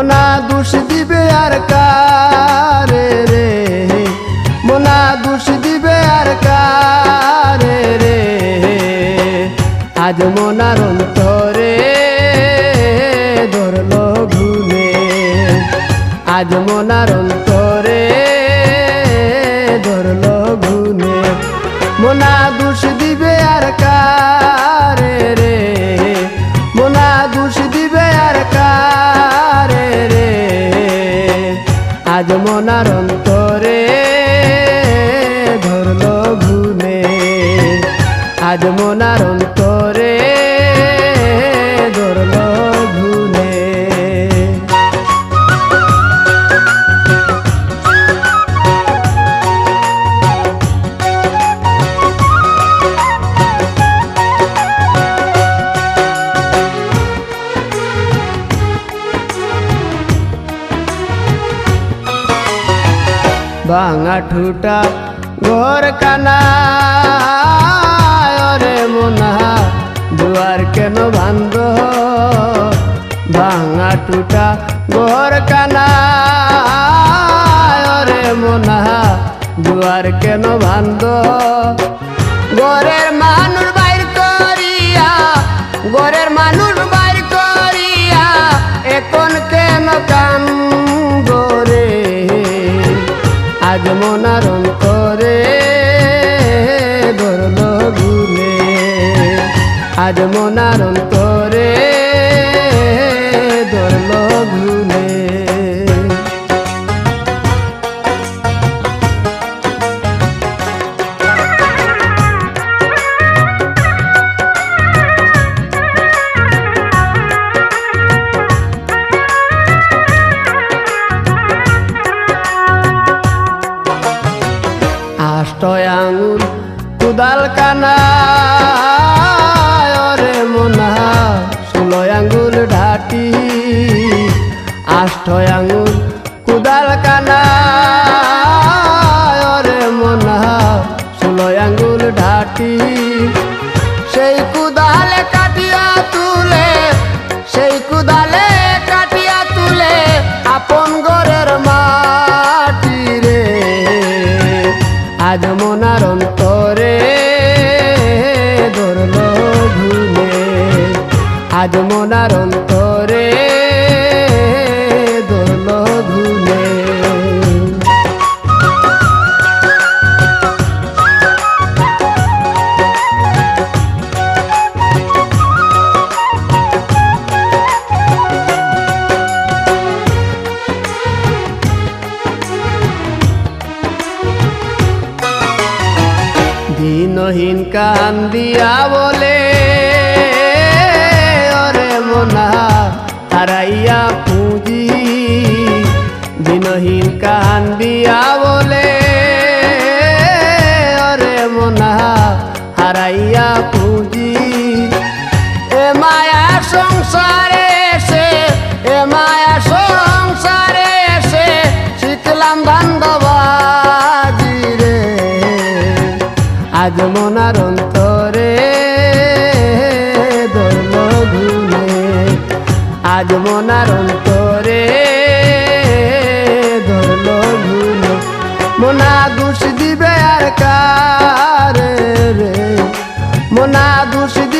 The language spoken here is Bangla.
দোষ দিবে আর কারে রে? মোনা দোষ দিবে আর কারে রে? আজ মোনার অন্তরে ধরলো ঘুমে। আজ মোনার অন্তরে ধরলো ঘুমে। মোনা আজ মোনার অন্তরে ভাঙা ঠুটা ঘর কানা রে মোনা দুয়ার কেন বান্ধ ভাঙা টুটা ঘর কানা রে মোনা দুয়ার কেন বান্ধ ঘরের মানুষ বাইর করিয়া ঘরের মানুষ বাইর করিয়া, এখন কেন কান আজ মনার অন্তরে ধরল ঘুমে আষ্টয় আঙুল কুদাল কানা ষোলয় আঙ্গুল ঢাটি আষ্টয় আঙুল কুদাল কানা। রে মোনা ষোলয় আঙ্গুল ঢাটি। সেই কুদালে কাটিয়া তুলে, সেই কুদালে কাটিয়া তুলে আপন ঘরের মাটি রে। আজ আজ মনার অন্তরে দিনহীন কান দিয়া বলে সংসারে এসে, এ মায়া সংসারে এসে শিখলাম ধান্দাবাজি রে আজ মনার অন্তরে ধরল ঘুমে আজ মনার অন্তরে ধরল ঘুমে মোনা দোষ দিবে আর কারে রে? মোনা দোষ দিবে